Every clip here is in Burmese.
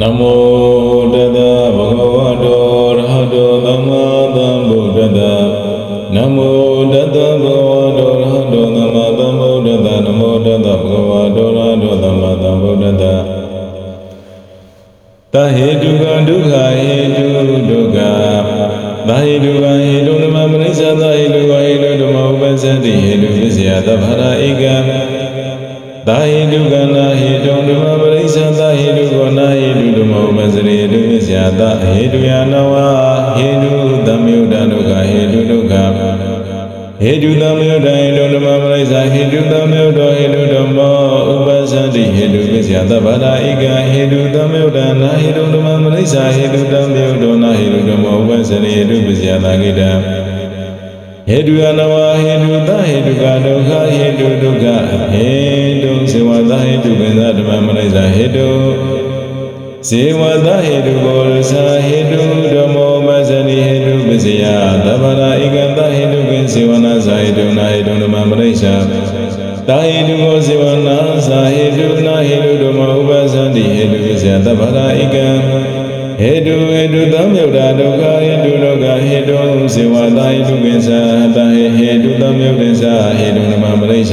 နမော တုသမယုဒဟိတုဓမ္မပရိစ္ဆဟိတုသမယုဒဟိတုဓမ္မဥပ္ပဇ္ဇတိဟိတုပစ္စယသဗ္ဗရာဧကံဟိတုသမယုဒနာဟိတုဓမ္မပရိစ္ဆဟိတုသမယုဒနာဟိတုဓမ္မဥပ္ပဇ္ဇရေတုပစ္စယသကိတံဟေတုယနဝဟေတုသဟေတုကဒုက္ခဟေတုဒုက္ခဟေတုဇေဝသဟေတုကိသဓမ္မမနိစ္စဟေတုဇေဝသဟေတုဘောရသဟေတုဓမ္မောမဇဏိဟေတုပစ္စယသဗ္ဗရာဧကသ ဟေတုကိဇေဝနာဇဟေတုနာဟေတုဓမ္မမနိစ္စတာဟေတုကိုဇေဝနာဇဟေတုနာဟေတုဓမ္မဥပဇန္တိဟေတုပစ္စယသဗ္ဗရာဧကံဟေတုဟေတုသံယုတ်တာဒုက္ခဟေတုဒုက္ခဟေတုဇေဝတာဟေတုကိသတဟေဟေတုသံယုတ်တေသဟေတုဓမ္မမနိစ္စ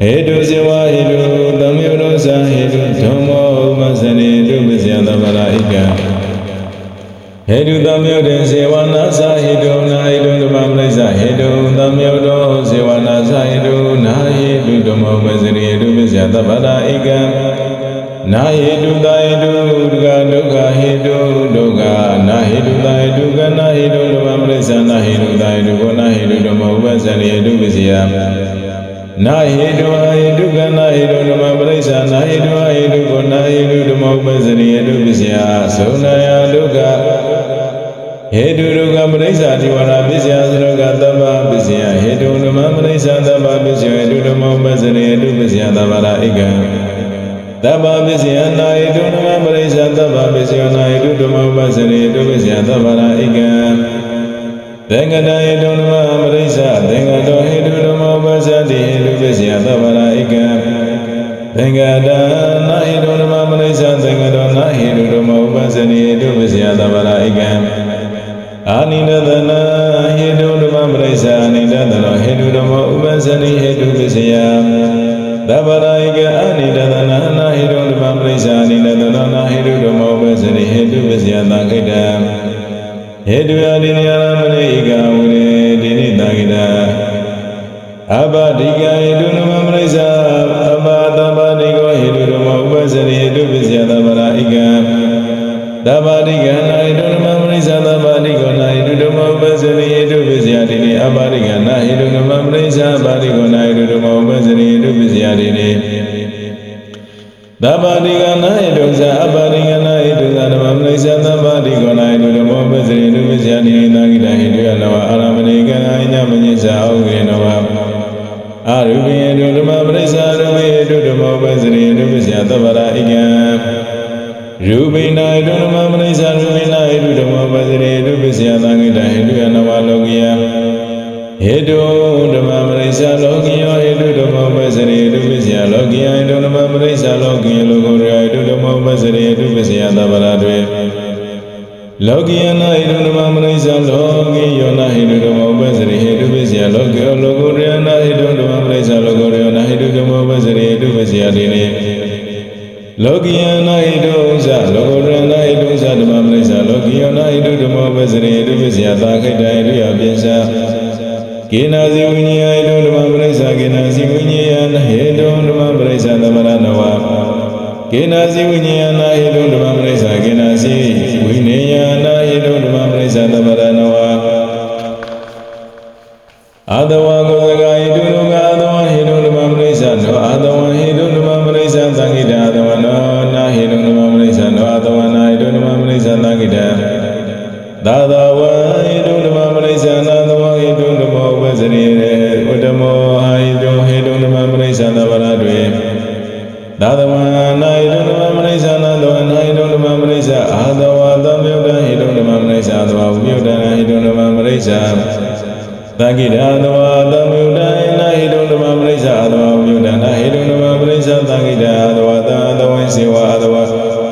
ဟေတုဇေဝဟေတုသံယုတ်တောသဟေတုဓမ္မောဥပဇဏေတုပစ္စယသဗ္ဗရာဧကံဟေတုသံယုတ်တေဇေဝနာ နာဟေတုတာဟေတုဒုက္ခဒုက္ခဟေတုဒုက္ခနာဟေတုတာဟေတုကနာဟေတုဓမ္မမရိစ္ဆာနာဟေတုတာဟေတုကောနာဟေတုဓမ္မဥပ္ပဇ္ဇရိဟေတုပစ္စယနာဟေတုဟေတုကနာဟေတုဓမ္မပရိစ္ဆာနာဟေတုဟေတုကောနာဟေတုဓမ္မဥပ္ပဇ္ဇရိဟေတုပစ္စယသုနာယဒုက္ခဟေတုဒုက္ခပရိစ္ဆာတိဝရပစ္စယသရကတဗ္ဗပစ္စယဟေတုဓမ္မပရိစ္ဆာတဗ္ဗပစ္စယဟေတုဓမ္မဥပ္ပဇ္ဇရိဟေတုပစ္စယသဗ္ဗရာဧကံတဗ္ဗ သ တိနိအဘဒိကနာဟေတုဓမ္မပရိစ္ဆာဗာတိကောနာဟေတုဓမ္မဥပ္ပဇ္ဇတိဟေတုပစ္စယတိနိသဗ္ဗတိကနာဟေတုဇာအပ ရယနာဟိတုဓမ္မမနိစ္စလောကုရယနာဟိတုဓမ္မဥပ္ပဇ္ဇရိဟိတုပစ္စယတိနိလောကိယနာဟိတုဥဇလောကုရယနာဟိတုဥဇဓမ္မမနိစ္စလောကိယောနာဟိတုဓမ္မဥပ္ပဇ္ဇရိဟိတုပစ္စယသာခိတ္တဟိရိယပိစ္ဆာကေနာဇိဝိညယဟိတုဓမ္မပရိစ္ဆာကေနာဇိဝိညယဟိတုဓမ္မပရိစ္ဆာသမရနဝကေနာဇိဝိညယနာဟိတုဓမ္မပရိစ္ဆာကေနာဇိဝိနေယနာဟိတုဓမ္မပရိစ္ဆာသမရနဝအာတဝ စ္ဆာတဗရတွင်သာသဝနာဣဒုဓမ္မမနိစ္ဆာနာသောအနာဣဒုဓမ္မမနိစ္ဆာအာသဝသမြုဒ္ဒဣဒုဓမ္မမနိစ္ဆာသဝဝိယုဒ္ဒနာဣဒုဓမ္မမနိစ္ဆာသကိရာသဝသမြုဒ္ဒနာဣဒုဓမ္မမနိစ္ဆာသဝဝိယုဒ္ဒနာဣဒုဓမ္မမနိစ္ဆာသကိရာသဝသသဝိစေဝသဝ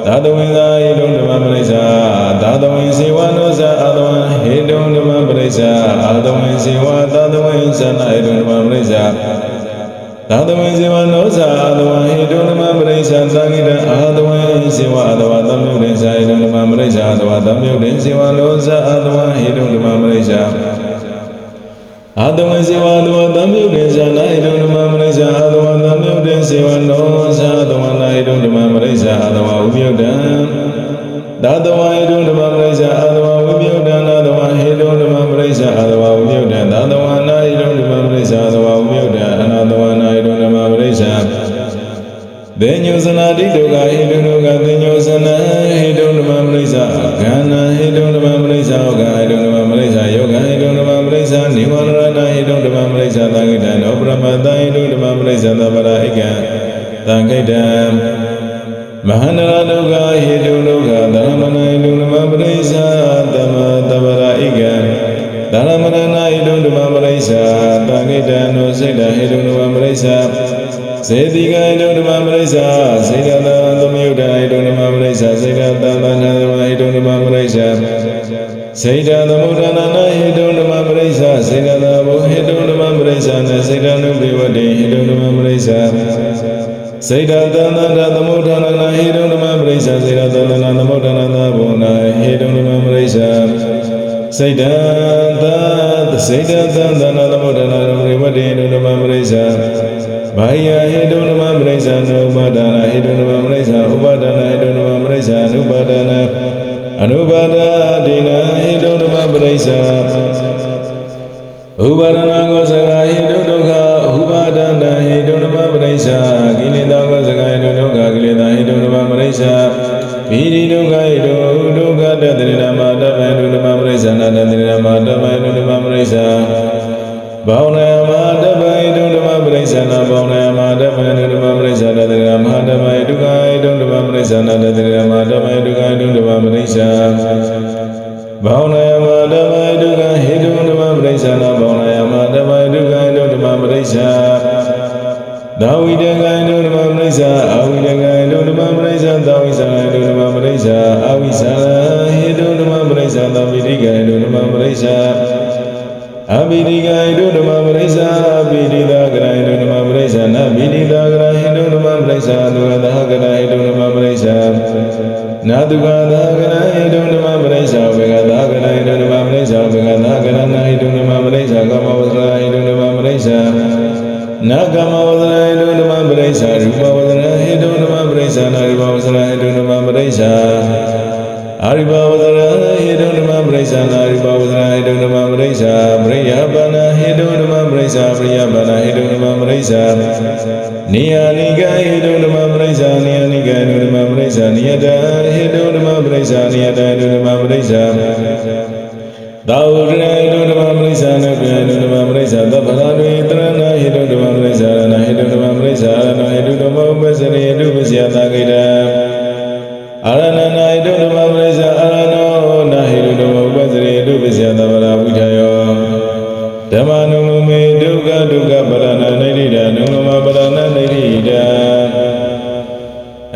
သာသဝိသာဣဒုဓမ္မမနိစ္ဆာသာသဝိစေဝနောဇာအာသဝဣဒုဓမ္မမနိစ္ဆာအာသဝိစေဝသာသဝိသနာဣဒုဓမ္မမနိစ္ဆာ သာသဝေဇေဝနောဇာအသဝဟိတုနမပရိစ္ဆာသာဂိတအာသဝေဇေဝအသဝသမြုရိစ္ဆာဟိတုနမပရိစ္ဆာအသဝသမြုရိဇေဝနောဇာအသဝဟိတုနမပရိစ္ဆာအသဝ တုံဓမ္မပရိစ္ဆာစေတသံသနာဓမ္မဟိတုံဓမ္မပရိစ္ဆာစေတသမုဒ္ဒနာနာဟိတုံဓမ္မပရိစ္ဆာစေတသဘောဟိတုံဓမ္မပရိစ္ဆာနစေတနုပိဝတိဟိတုံဓမ္မပရိစ္ဆာစေတသံသနာသမုဒ္ဒနာနာဟိတုံဓမ္မပရိစ္ဆာစေတသံသနာသမုဒ္ဒနာနာဘောနာဟိတုံဓမ္မပရိစ္ဆာစေတံ Nagama ဓမ္မနုလမေဒုက္ခဒုက္ခပရဏနိရိဒနုလမပရဏနိရိဒ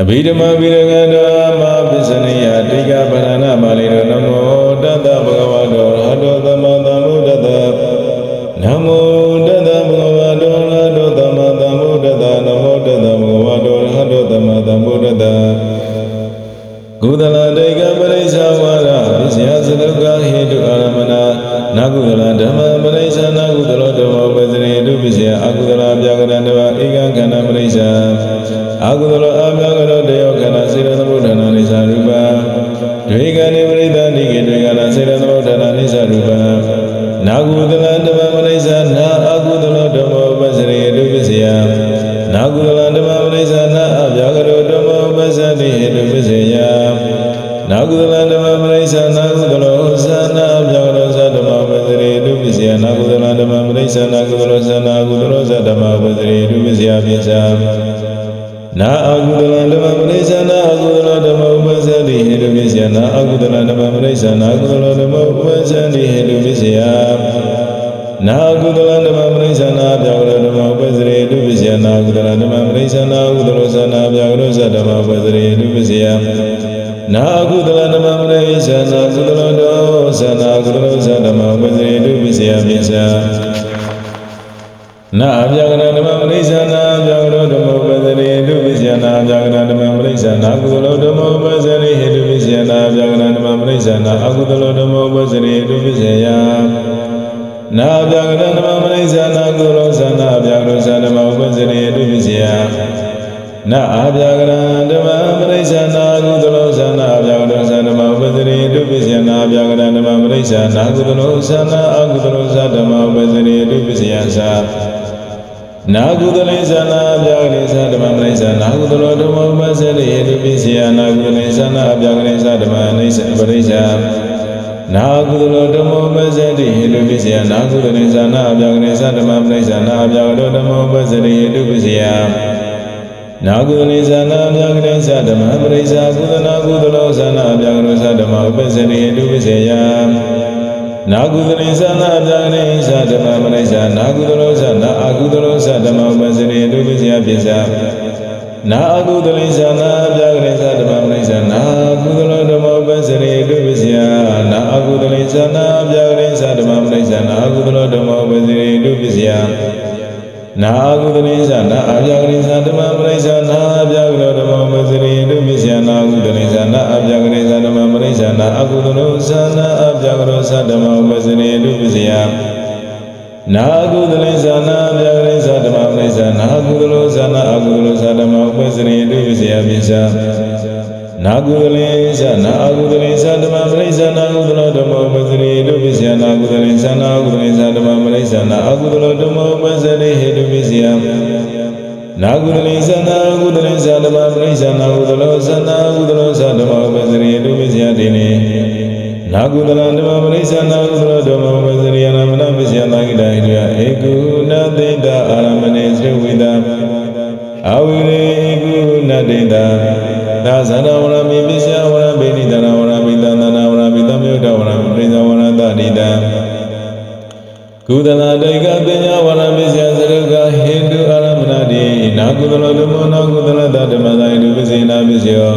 အဘိဓမ္မာဝိရကတောမပစ္စနိယတိကပရဏမာလိရောနမောတတ္တဘဂဝတောရဟတောသမ آگ အ နာကုသလေသနာအပြာကနေသဓမ္မပရိစ္ဆာကုသနာကုသလောသနာအပြာကတောသဓမ္မပဇ္ဇတိဟိတုပိစယနာကုသလေသနာအပြာကနေသဓမ္မပရိစ္ဆာနာကုသလောသနာအကုသလောသဓမ္မပဇ္ဇတိဟိတုပိစယပိစ္ဆာနာအကုသလိသနာပြာကရိသဓမ္မပရိသနာကုသလောဓမ္မပစ္စရိတုပစ္စယနာအကုသလိသနာပြာကရိသဓမ္မပရိသနာအကုသလောဓမ္မပစ္စရိတုပစ္စယ နာအကုသလိသနာအပြာကရိသဓမ္မပရိသနာပြာကလောဓမ္မပစ္စရိတုပစ္စယနာအကုသလိသနာအပြာကရိသဓမ္မပရိသနာအကုသလောသနာအပြာကလောသဓမ္မပစ္စရိတုပစ္စယနာကုသလေသနာဗျာကလေသဓမ္မပရိသနာကုသလောသနာအကုသလောသဓမ္မဥပ္ပစရိတုဝိဇယပိစ္ဆာနာကုသလေသနာအကုသလေသဓမ္မပရိသနာကုသလောဓမ္မဥပ္ပစရိတုပိစ္ဆာနာကုသလေသနာအကုသလေသဓမ္မပရိသနာအကုသလောဓမ္မဥပ္ပစရိဟေတုပိစ္ဆာနာကုသလေသနာကုသလေသဓမ္မပရိသနာကုသလောသနာကုသလောသဓမ္မဥပ္ပစရိတုပိစ္ဆာတိနေနာကုသလဓမ္မပရိစ္ဆာနာကုသလဓမ္မဝေစရိယနာမနပစ္စယနာကိတဟိတဧကုနသိတအာရမဏေသဝိတအဝိရေဧကုနတိတသာဇနဝရမိပစ္စယဝရပိဏိတနာဝရမိတန္တနာဝရမိတမြုဒ္ဒဝရမိပရိဇဝရတတိတကုသလတေကပညာဝရပစ္စယ နာကုသလဓမ္မနာကုသလတဓမ္မသာဟိတုပစ္စေနာပစ္စယော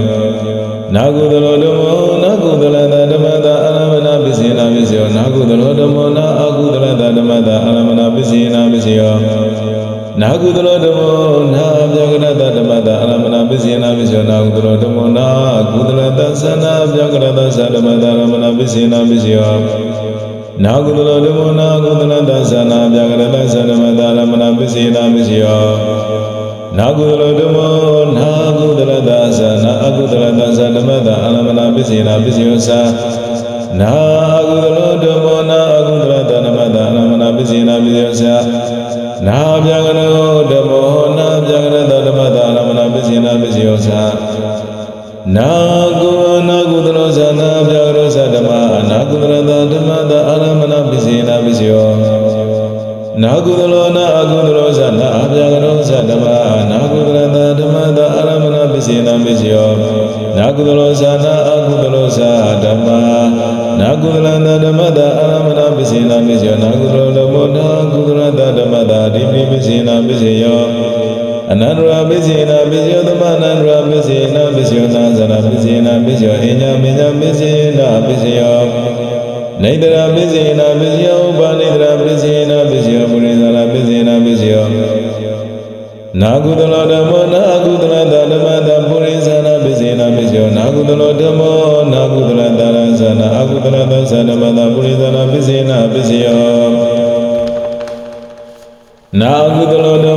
နာကုသလောဓမ္မောနာကုသလတဓမ္မတာအရမဏပစ္စေနာပစ္စယောနာကုသလောဓမ္မောနာအကုသလတဓမ္မတာအရမဏပစ္စေနာပစ္စယောနာကုသလောဓမ္မောနာဗျာကရတဓမ္မတာအရမဏပစ္စေနာပစ္စယောနာကုသလောဓမ္မောနာကုသလတသနာဗျာကရတသဓမ္မတာအရမဏပစ္စေနာပစ္စယောနာကုသလောဓမ္မောနာကုသလတသနာဗျာကရတသဓမ္မတာအရမဏပစ္စေနာပစ္စယော နာကုသလဓမ္မောနာကုသလသသနာအကုသလသသဓမ္မတာအလမနာပစ္စေနာပစ္စယောသာနာအကုသလဓမ္မောနာအကုသလသဓမ္မတာအလမနာပစ္စေနာပစ္စယောသာနာဗျာကရောဓမ္မောနာဗျာကရတဓမ္မတာအလမနာပစ္စေနာပစ္စယောသာနာကုနာကုသလောသနာဗျာကရောသဓမ္မနာကုသလသဓမ္မတာအလမနာပစ္စေနာပစ္စယောနာကုသလောနာ အနန္တရာပစ္စေနာပစ္စယောသမအနန္တရာပစ္စေနာပစ္စယောနာဇနာပစ္စေနာပစ္စယောအညမညပစ္စေနာပစ္စယောနေတရာပစ္စေနာပစ္စယောဥပနေတရာပစ္စေနာပစ္စယောပုရိသနာပစ္စေနာပစ္စယောနာကုသလောဓမ္မောနာကုသလတဓမ္မတပုရိသနာပစ္စေနာပစ္စယောနာကုသလောဓမ္မောနာကုသလတရသနာအကုသလတသဓမ္မတပုရိသနာပစ္စေနာပစ္စယောနာကုသလောဓမ္မော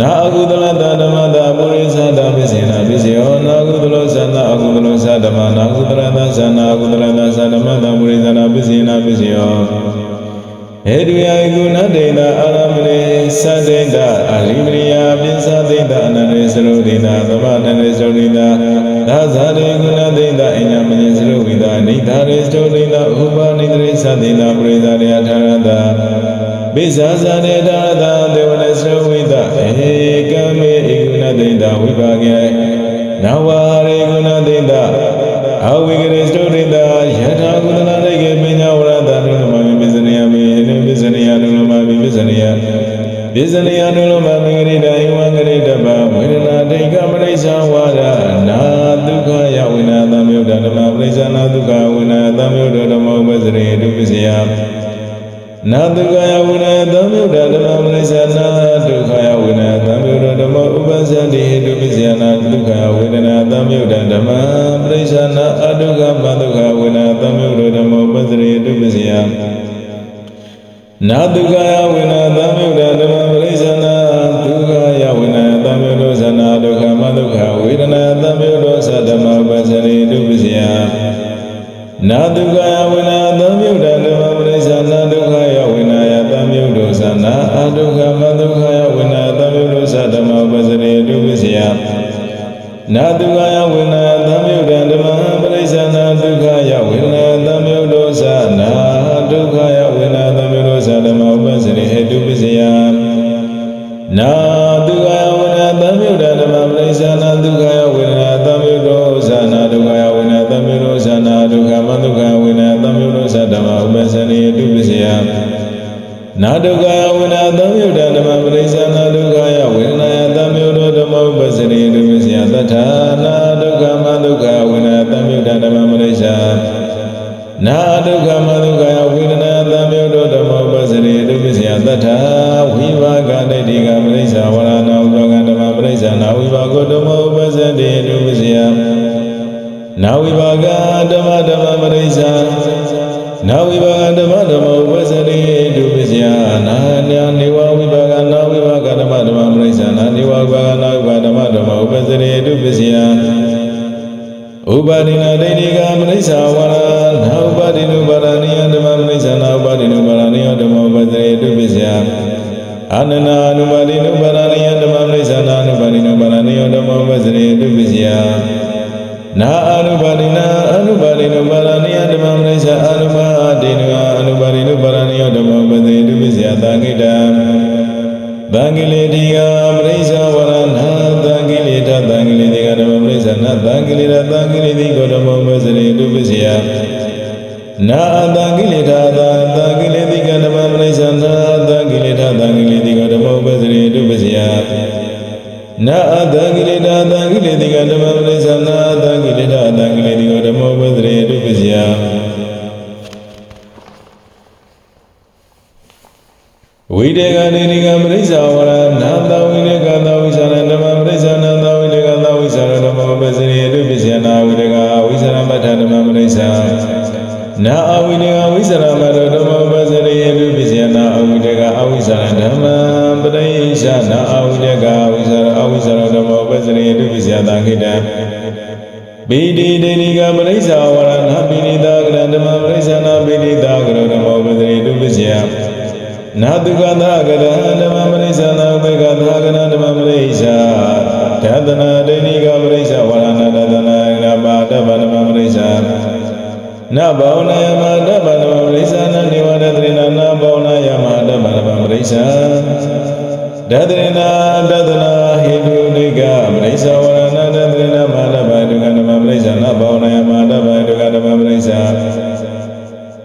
နာအကုသလတဓမ္မတာပုရိသတာပစ္စေနာပစ္စယောနာကုသလောဇာနာအကုသလောဇာဓမ္မာနာကုသလတဇာနာကုသလတဇာဓမ္မတာပုရိသနာပစ္စေနာပစ္စယောဟေတုယကုဏတေတာအာရမဏေသတ္တေတာအရိမရိယာပိသတေတာအနန္တေသရုဒိနာသမဏန္တေသရုဒိနာသာဇာရေကုဏတေတာအညမညေသရုဝိတာနိဒာရေသရုဒိနာဥပနိဒရေသတိနာပရိသရိယထာရတပိဇာဇာနေထာရတဒေဝနေစရဝိတ ဧကမေဧကုဏတိတဝိပါကေနဝရေကုဏတိတအဝိကရေစတုတိတယထာကုသလတိကေပညာဝရတနုလမမိပစ္စနိယမိအနုပစ္စနိယနုလမမိပစ္စနိယပစ္စနိယနုလမမိဂရိတဧဝံဂရိတပဝေဒနာဒိဋ္ဌပရိစ္ဆဝါဒနာဒုက္ခယဝိနာသမြုဒ္ဒဓမ္မပရိစ္ဆနာဒုက္ခဝိနာသမြုဒ္ဒဓမ္မဥပ္ပစရိဒုပစ္စယနာဒုက္ခယဝိနာသမြုဒ္ဒဓမ္မပရိစ္ဆနာ ဒုက္ခယဝိနာသမြုဒ္ဒဓမ္မဥပ္ပစရိဒုပစ္စယနာဒုက္ခယဝိနာသမြုဒ္ဒဓမ္မပရိစ္ဆနာအဒုက္ခမဒုက္ခဝိနာသမြုဒ္ဒဓမ္မဥပ္ပစရိဒုပစ္စယနာဒုက္ခယဝိနာ နာဒုက္ခယဝိနာသမြုဒ္ဒဓမ္မပရိစ္ဆ ဝိတေကနေနိကပရိစ္ဆာဝရနာတဝိတေကသဝိသရဓမ္မပရိစ္ဆာနာတဝိတေကသဝိသရဓမ္မပစ္စရိတုပစ္စယနာဝိတေကဝိသရမတ္ထဓမ္မပရိစ္ဆာနာအဝိတေကဝိသရမတ္ထဓမ္မပစ္စရိတုပစ္စယနာအဝိတေကအဝိသရဓမ္မပရိစ္ဆာနာအဝိတေကဝိသရအဝိသရဓမ္မပစ္စရိတုပစ္စယသံခိတံပိတိဒေနိ ဒတရိနာဒတနာဟိတုနိကပရိစ္ဆာဝရဏဒတရိနာမဓမ္မဒုက္ခဓမ္မပရိစ္ဆာနဘောနယမဓမ္မဒုက္ခဓမ္မပရိစ္ဆာ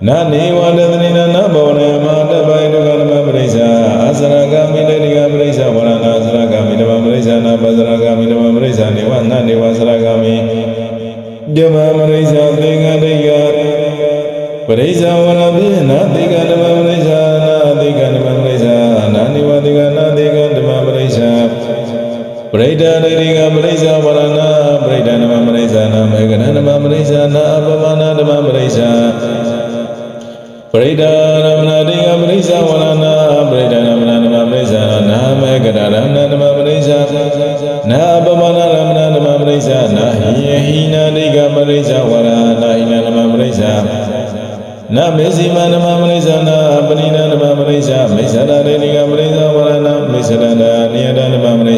နာနေဝတသနိနာနဘောနမတပိုင်ဒုက္ခဓမ္မပရိစ္ဆာအစရကမိတေတိကပရိစ္ဆာဝရဏအစရကမိဓမ္မပရိစ္ဆာနာပစရကမိဓမ္မပရိစ္ဆာနေဝနာနေဝစရကမိဓမ္မ ရိဒာဒိဋ္ဌိကပရိစ္ဆာဝရဏပရိဒာဓမ္မပရိစ္ဆာနာမေကနဓမ္မပရိစ္ဆာနာအပမနာဓမ္မပရိစ္ဆာပရိဒါရမဏတိကပရိစ္ဆဝရဏပရိဒါရမဏဓမ္မပရိစ္ဆာနာမေကရရမဏဓမ္မပရိစ္ဆာနာပမနာရမဏဓမ္မပရိစ္ဆာနာဟိယဟိနာတိကပရိစ္ဆဝရဏဟိနာဓမ္မပရိစ္ဆာနာမေစီမဓမ္မပရိစ္ဆာနာပဏိနာဓမ္မပရိစ္ဆာမိစ္ဆဒတေတိကပရိစ္ဆဝရဏမိစ္ဆဒနာနိ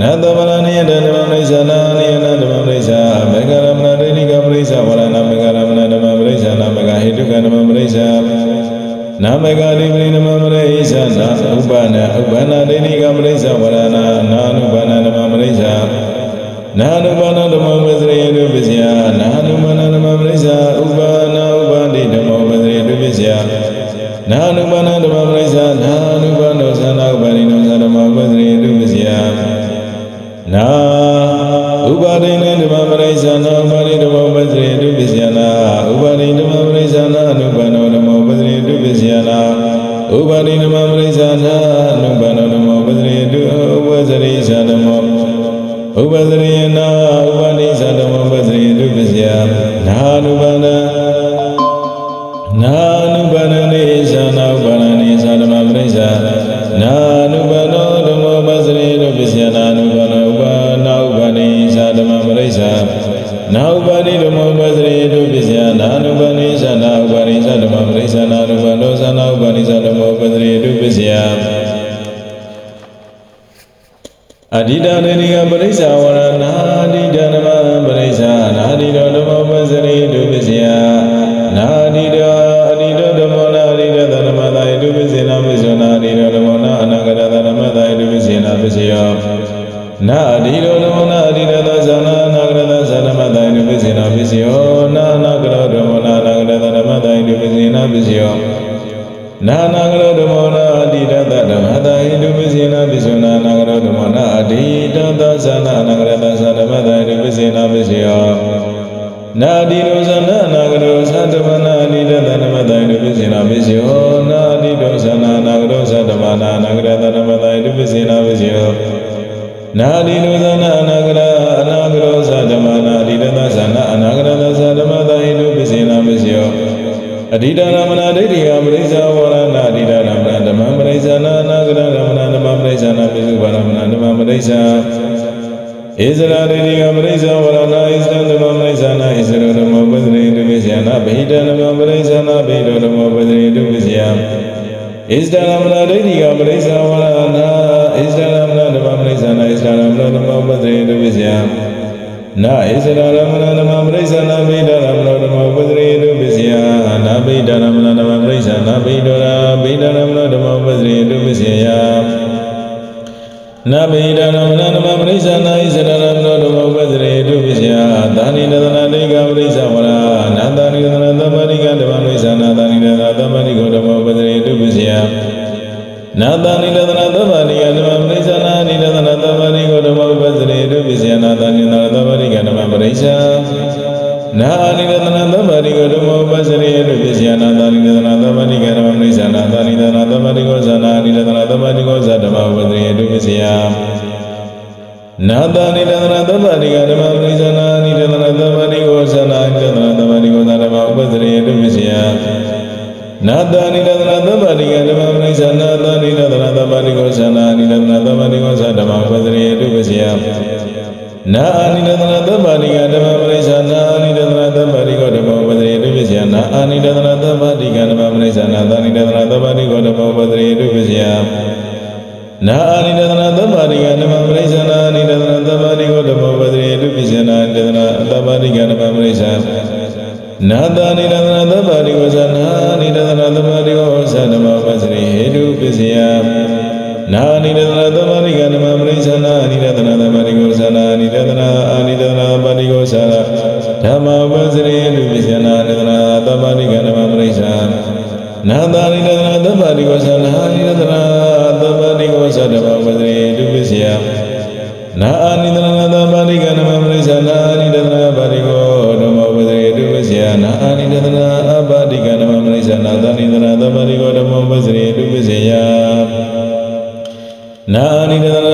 နတဗရဏိယတဓမ္မပရိစ္ဆာနာနိယနဓမ္မပရိစ္ဆာမေဃရမဏဒိဋ္ဌိကပရိစ္ဆာဝရဏမေဃရမဏဓမ္မပရိစ္ဆာနာမေဃဟိတုကဓမ္မပရိစ္ဆာနာမေဃဒိပရိဓမ္မပရိစ္ဆာနာဥပ္ပနာဥပ္ပနာဒိဋ္ဌိကပရိစ္ဆာဝရဏနာနုပ္ပနာဓမ္မပရိစ္ဆာနာနုပ္ပနာဓမ္မပစ္စရေတုပစ္စယနာနုပ္ပနာဓမ္မပရိစ္ဆာဥပ္ပနာဥပ္ပန္တိဓမ္မပစ္စရေတုပစ္စယနာနု နာဥပါဒိနေဓမ္မမရိစ္ဆာနာ အဓိတရမနာဒိဋ္ဌိယပရိစ္ဆာဝရဏအဓိတရမနာဓမ္မပရိစ္ဆာနာနာဂရရမနာဓမ္မပရိစ္ဆာနာပိစုပါရမနာဓမ္မပရိစ္ဆာဣဇရာဒိဋ္ဌိယပရိစ္ဆာဝရဏဣဇရဓမ္မပရိစ္ဆာနာဣဇရဓမ္မပဒရိတုပိစ္ဆယနာဗဟိတဓမ္မပရိစ္ဆာနာဗဟိတဓမ္မပဒရိတုပိစ္ဆယဣဇရမနာဒိဋ္ဌိယပရိစ္ဆာဝရဏဣဇရမနာဓမ္မပရိစ္ဆာနာဣဇရမနာဓမ္မပဒရိတုပိစ္ဆယနာဣဇရရမဏဓမ္မပရိစ္ဆာနာဘိဒရမဏဓမ္မပဒရိတုပစ္စ ယနာဘိဒရမဏဓမ္မပရိစ္ဆာနာဘိဒရာဘိဒရမဏဓမ္မပဒရိတုပစ္စယနာဘိဒရမဏဓမ္မပရိစ္ဆာနာဣဇရရမဏဓမ္မပဒရိတုပစ္စယသာနိတသနာတိကပရိစ္ဆာဝရနာသာနိတသနာသမ္ပတိကဓမ္မပရိစ္ဆာနာသာနိတသနာသမ္ပတိကောဓမ္မပဒရိတုပစ္စယနာတနိလသနာသဗ္ဗနိယဓမ္မပရိစ္ဆာနာနိလသနာသဗ္ဗနိကိုဓမ္မဥပစရေတုပိစေနာတနိနာသဗ္ဗနိကဓမ္မပရိစ္ဆာ နာနိလသနာသဗ္ဗနိကိုဓမ္မဥပစရေတုပိစေနာတနိလသနာသဗ္ဗနိကဓမ္မပရိစ္ဆာနာတနိလသနာသဗ္ဗနိကိုဇာနာနိလသနာသဗ္ဗနိကိုဇာဓမ္မဥပစရေတုပိစေယနာတနိလသနာသဗ္ဗနိကဓမ္မပရိစ္ဆာနာနိလသနာသဗ္ဗနိကိုဇာနာနိလသနာသဗ္ဗနိကိုဇာဓမ္မဥပစရေတုပိစေယနာတနိရတနာသမ္ပါတိကဓမ္မပရိစ္ဆာနာတနိရတနာသမ္ပါတိကိုသနာနိရတနာသမ္ပါတိကိုသဓမ္မပဒရေတုပစီယနာအာနိရတနာသမ္ပါတိကဓမ္မပရိစ္အာနိရတနာသမ္ပါတိကဓမ္မပရိစ္ဆာနာတနိရတနာသမ္ပါတိကိုဓမ္မပဒရေတုပစီယနာအာနိရတနာသမ္ပါတိကဓမ္မပရိစ္ဆာနာအာနိရတနာသမ္ပါတိကိုဓမ္မပဒရေတုပစီယနာအာနိရတနာသမ္ပါတိကဓမ္မပရိစ္ဆာနာတနိရတနာသဗ္ဗတိဝဇနာနိရတနာသဗ္ဗတိဝဇဓမ္မပစရိဟေတုပစ္စယနာနိရတနာသဗ္ဗတိကဓမ္မပရိစ္ဆနာနိရတနာသဗ္ဗတိကိုဇနာနိရတနာအာနိရတနာပတိကိုဇနာဓမ္မပစရိဟေ နာတနိရတနာသဗ္ဗတိကိုဇနာနိရတနာသဗ္ဗတိကိုဇဓမ္မပစရိဟေတုပစ္စယနာအာနိတနာသဗ္ဗတိကနမမရိစ္ဆာနာအာနိတနာဗာတိကိုဓမ္မဝဇရေတုဝဇယနာအာနိတနာအဗာတိကနမမရိစ္ဆာနာသနိတနာသဗ္ဗတိကိုဓမ္မဝဇရေတုဝဇယနာအာနိတနာ